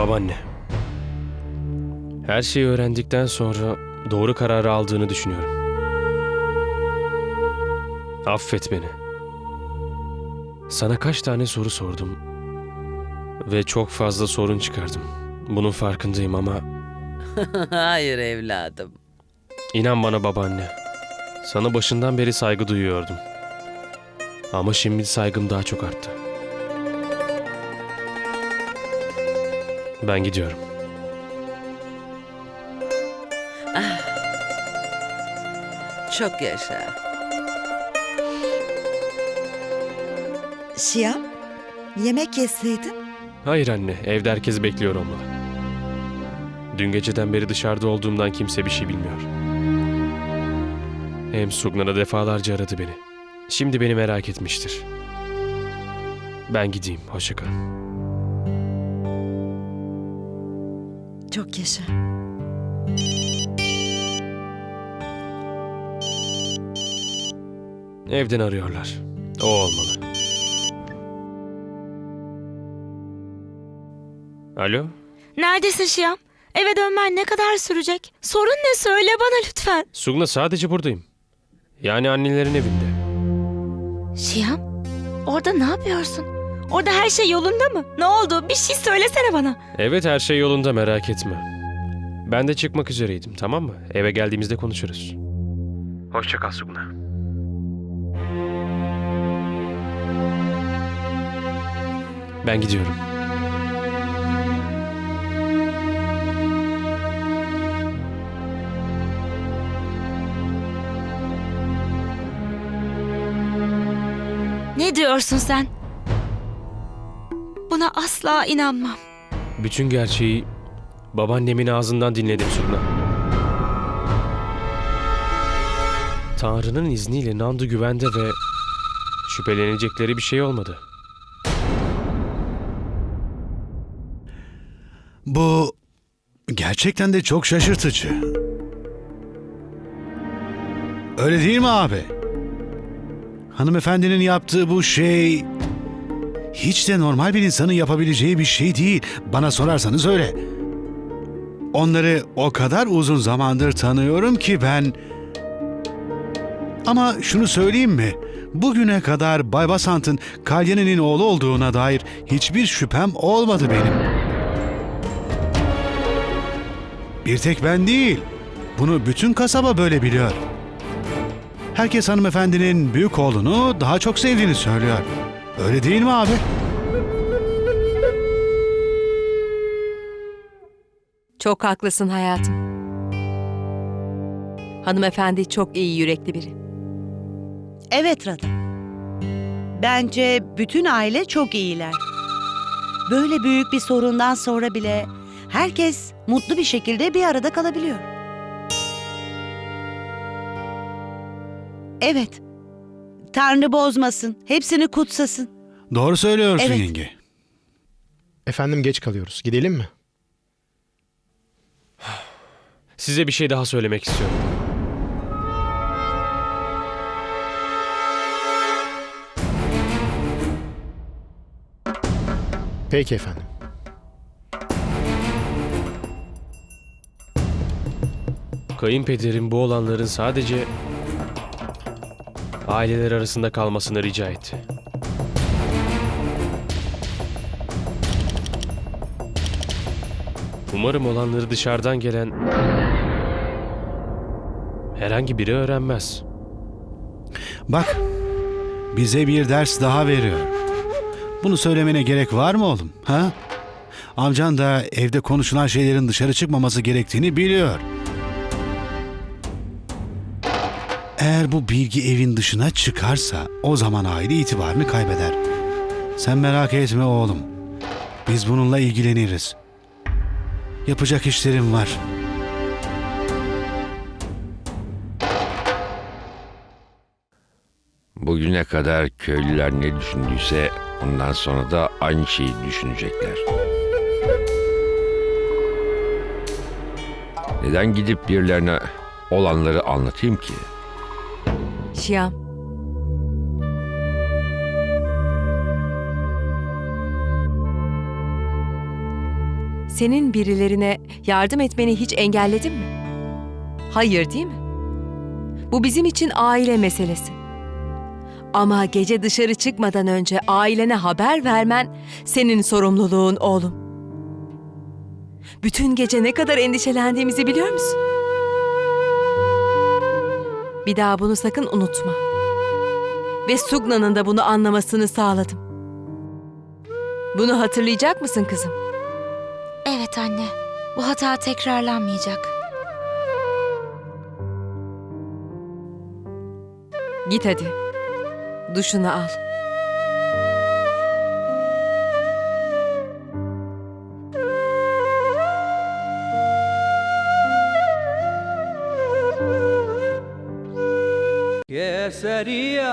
Babaanne. Her şeyi öğrendikten sonra doğru kararı aldığını düşünüyorum. Affet beni. Sana kaç tane soru sordum ve çok fazla sorun çıkardım. Bunun farkındayım ama Hayır evladım. inan bana babaanne. Sana başından beri saygı duyuyordum. Ama şimdi saygım daha çok arttı. Ben gidiyorum. Çok yaşa. Şiyam, yemek yeseydin. Hayır anne, evde herkes bekliyor olmalı. Dün geceden beri dışarıda olduğumdan kimse bir şey bilmiyor. Hem Sugnara defalarca aradı beni. Şimdi beni merak etmiştir. Ben gideyim, hoşça Çok yaşa. Evden arıyorlar. O olmalı. Alo? Neredesin Şiyam? Eve dönmen ne kadar sürecek? Sorun ne söyle bana lütfen. Sugna sadece buradayım. Yani annelerin evinde. Şiyam, orada ne yapıyorsun? Orada her şey yolunda mı? Ne oldu? Bir şey söylesene bana. Evet her şey yolunda merak etme. Ben de çıkmak üzereydim tamam mı? Eve geldiğimizde konuşuruz. Hoşça kal Sugna. Ben gidiyorum. Ne diyorsun sen? Buna asla inanmam. Bütün gerçeği babaannemin ağzından dinledim Sugna. Tanrı'nın izniyle Nandu güvende ve şüphelenecekleri bir şey olmadı. Bu gerçekten de çok şaşırtıcı. Öyle değil mi abi? Hanımefendinin yaptığı bu şey hiç de normal bir insanın yapabileceği bir şey değil. Bana sorarsanız öyle. Onları o kadar uzun zamandır tanıyorum ki ben... Ama şunu söyleyeyim mi? Bugüne kadar Bay Basant'ın Kalyani'nin oğlu olduğuna dair hiçbir şüphem olmadı benim. Bir tek ben değil. Bunu bütün kasaba böyle biliyor. Herkes hanımefendinin büyük oğlunu daha çok sevdiğini söylüyor. Öyle değil mi abi? Çok haklısın hayatım. Hanımefendi çok iyi yürekli biri. Evet Rada. Bence bütün aile çok iyiler. Böyle büyük bir sorundan sonra bile herkes mutlu bir şekilde bir arada kalabiliyor. Evet. Tanrı bozmasın, hepsini kutsasın. Doğru söylüyorsun Evet. yenge. Efendim geç kalıyoruz. Gidelim mi? Size bir şey daha söylemek istiyorum. Peki efendim. Kayınpederim bu olanların sadece aileler arasında kalmasını rica etti. Umarım olanları dışarıdan gelen herhangi biri öğrenmez. Bak, bize bir ders daha veriyor. Bunu söylemene gerek var mı oğlum? Ha? Amcan da evde konuşulan şeylerin dışarı çıkmaması gerektiğini biliyor. Eğer bu bilgi evin dışına çıkarsa o zaman aile itibarını kaybeder. Sen merak etme oğlum. Biz bununla ilgileniriz. Yapacak işlerim var. Bugüne kadar köylüler ne düşündüyse ondan sonra da aynı şeyi düşünecekler. Neden gidip birilerine olanları anlatayım ki? Şiyam. senin birilerine yardım etmeni hiç engelledim mi? Hayır değil mi? Bu bizim için aile meselesi. Ama gece dışarı çıkmadan önce ailene haber vermen senin sorumluluğun oğlum. Bütün gece ne kadar endişelendiğimizi biliyor musun? Bir daha bunu sakın unutma. Ve Sugna'nın da bunu anlamasını sağladım. Bunu hatırlayacak mısın kızım? Evet anne. Bu hata tekrarlanmayacak. Git hadi. Duşunu al. ¿Qué sería?